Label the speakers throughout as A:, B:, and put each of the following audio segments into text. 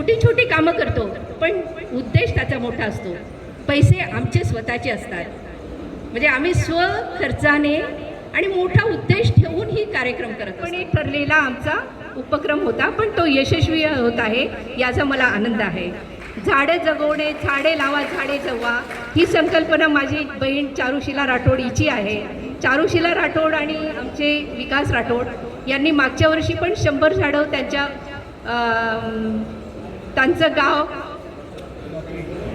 A: छोटी छोटी कामं करतो पण उद्देश त्याचा मोठा असतो. पैसे आमचे स्वतःचे असतात. म्हणजे आम्ही स्वखर्चाने आणि मोठा उद्देश ठेवून ही कार्यक्रम करत पण एक ठरलेला आमचा उपक्रम होता पण तो यशस्वी होत आहे याचा मला आनंद आहे. झाडे जगवणे झाडे लावा झाडे जगवा ही संकल्पना माझी बहीण चारुशिला राठोड हिची आहे. चारुशिला राठोड आणि आमचे विकास राठोड यांनी मागच्या वर्षी पण शंभर झाडं त्यांच्या त्यांचं गाव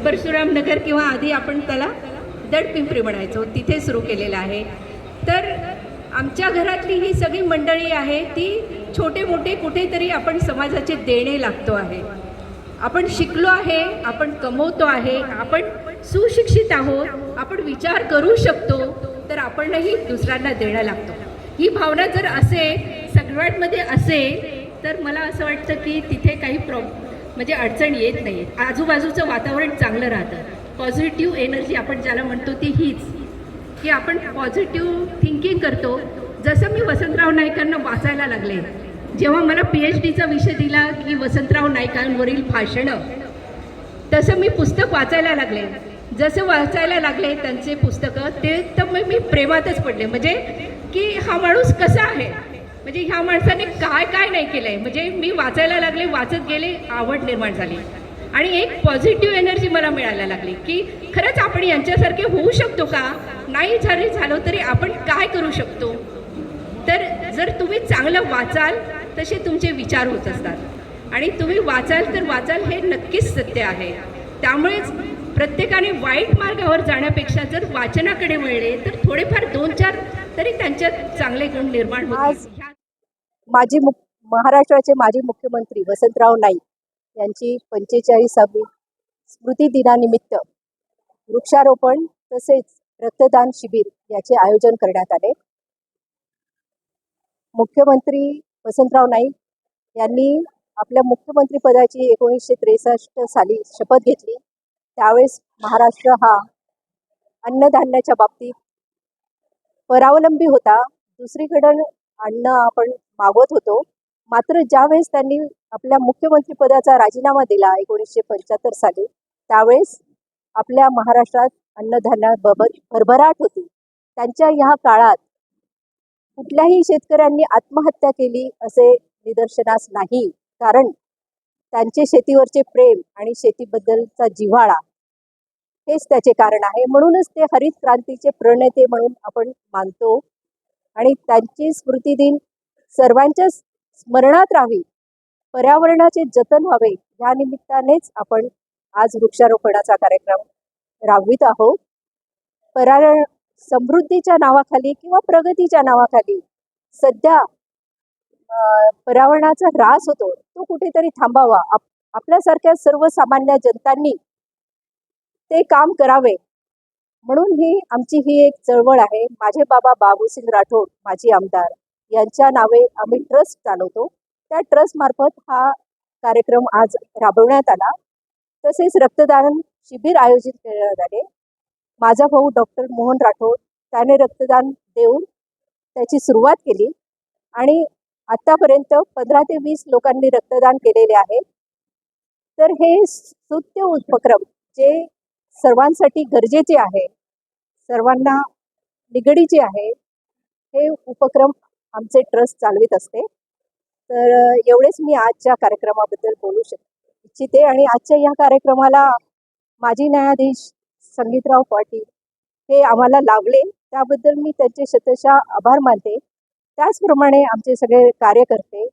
A: परशुराम नगर किंवा आधी आपण त्याला दड पिंपरी म्हणायचो तिथे सुरू केलेलं आहे. तर आमच्या घरातली ही सगळी मंडळी आहे ती छोटे मोठे कुठेतरी आपण समाजाचे देणे लागतो आहे. आपण शिकलो आहे आपण कमवतो आहे आपण सुशिक्षित आहोत आपण विचार करू शकतो तर आपणही दुसऱ्यांना देणं लागतो. ही भावना जर असेल सगळ्यांमध्ये असेल तर मला असं वाटतं की तिथे काही प्रॉ म्हणजे अडचण येत नाही. आजूबाजूचं वातावरण चांगलं राहतं. पॉझिटिव्ह एनर्जी आपण ज्याला म्हणतो ती हीच. की आपण पॉझिटिव्ह थिंकिंग करतो. जसं मी वसंतराव नाईकांना वाचायला लागले. जेव्हा मला पी एच डीचा विषय दिला की वसंतराव नाईकांवरील भाषणं तसं मी पुस्तक वाचायला लागले. जसं वाचायला लागले त्यांचे पुस्तकं ते तर मग मी प्रेमातच पडले. म्हणजे की हा माणूस कसा आहे? म्हणजे ह्या माणसाने काय काय नाही केलं आहे म्हणजे मी वाचायला लागले वाचत गेले आवड निर्माण झाली. आणि एक पॉझिटिव्ह एनर्जी मला मिळायला लागली की खरंच आपण यांच्यासारखे होऊ शकतो का? नाही झाले झालो तरी आपण काय करू शकतो? तर जर तुम्ही चांगलं वाचाल तसे तुमचे विचार होत असतात. आणि तुम्ही वाचाल तर वाचाल हे नक्कीच सत्य आहे. त्यामुळेच प्रत्येकाने वाईट मार्गावर जाण्यापेक्षा जर वाचनाकडे वळले तर थोडेफार दोन चार तरी त्यांच्यात चांगले गुण निर्माण ह्या-
B: माजी मुख महाराष्ट्राचे माजी मुख्यमंत्री वसंतराव नाईक यांची पंचेचाळीसावी स्मृती दिनानिमित्त वृक्षारोपण तसेच रक्तदान शिबिर याचे आयोजन करण्यात आले. मुख्यमंत्री वसंतराव नाईक यांनी आपल्या मुख्यमंत्री पदाची एकोणीसशे त्रेसष्ट साली शपथ घेतली. त्यावेळेस महाराष्ट्र हा अन्नधान्याच्या बाबतीत परावलंबी होता. दुसरीकडं अन्न आपण मागवत होतो. मात्र ज्यावेळेस त्यांनी आपल्या मुख्यमंत्री पदाचा राजीनामा दिला एकोणीसशे पंच्याहत्तर साली त्यावेळेस आपल्या महाराष्ट्रात अन्नधान्याबाबत भरभराट होती. त्यांच्या ह्या काळात कुठल्याही शेतकऱ्यांनी आत्महत्या केली असे निदर्शनास नाही. कारण त्यांचे शेतीवरचे प्रेम आणि शेतीबद्दलचा जिव्हाळा हेच त्याचे कारण आहे. म्हणूनच ते हरित क्रांतीचे प्रणेते म्हणून आपण मानतो. आणि त्यांची स्मृती दिन सर्वांच्या स्मरणात राहावी. पर्यावरणाचे जतन व्हावे. या निमित्तानेच आपण आज वृक्षारोपणाचा कार्यक्रम राबवित आहोत. पर्यावरण समृद्धीच्या नावाखाली किंवा प्रगतीच्या नावाखाली सध्या पर्यावरणाचा ऱ्हास होतो. तो कुठेतरी थांबावा. आप आपल्यासारख्या सर्वसामान्य जनतांनी ते काम करावे. म्हणून ही आमची ही एक चळवळ आहे माझे बाबा बाबूसिंग राठोड माजी आमदार यांच्या नावे आम्ही ट्रस्ट चालवतो त्या ट्रस्ट मार्फत हा कार्यक्रम आज राबवण्यात आला तसेच रक्तदान शिबिर आयोजित करण्यात आले माझा भाऊ डॉक्टर मोहन राठोड त्याने रक्तदान देऊन त्याची सुरुवात केली आणि आतापर्यंत पंधरा ते वीस लोकांनी रक्तदान केलेले आहे तर हे स्तुत्य उपक्रम जे सर्वांसाठी गरजेचे आहे. सर्वांना निगडीचे आहे. हे उपक्रम आमचे ट्रस्ट चालवित असते. तर एवढेच मी आजच्या कार्यक्रमाबद्दल बोलू शक इच्छिते आणि आजच्या या कार्यक्रमाला माजी न्यायाधीश संगीतराव पाटील हे आम्हाला लावले त्याबद्दल मी त्यांचे शतशः आभार मानते. त्याचप्रमाणे आमचे सगळे कार्यकर्ते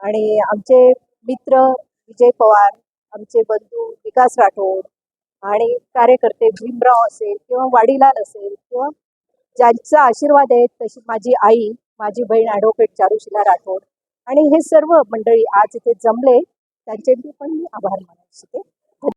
B: आणि आमचे मित्र विजय पवार आमचे बंधू विकास राठोड आणि कार्यकर्ते भीमराव असेल किंवा वाडीलाल असेल किंवा ज्यांचा आशीर्वाद आहे तशी माझी आई माझी बहीण ॲडव्होकेट चारुशिला राठोड. आणि हे सर्व मंडळी आज इथे जमले. त्यांचे मी पण मी आभार मानू इच्छिते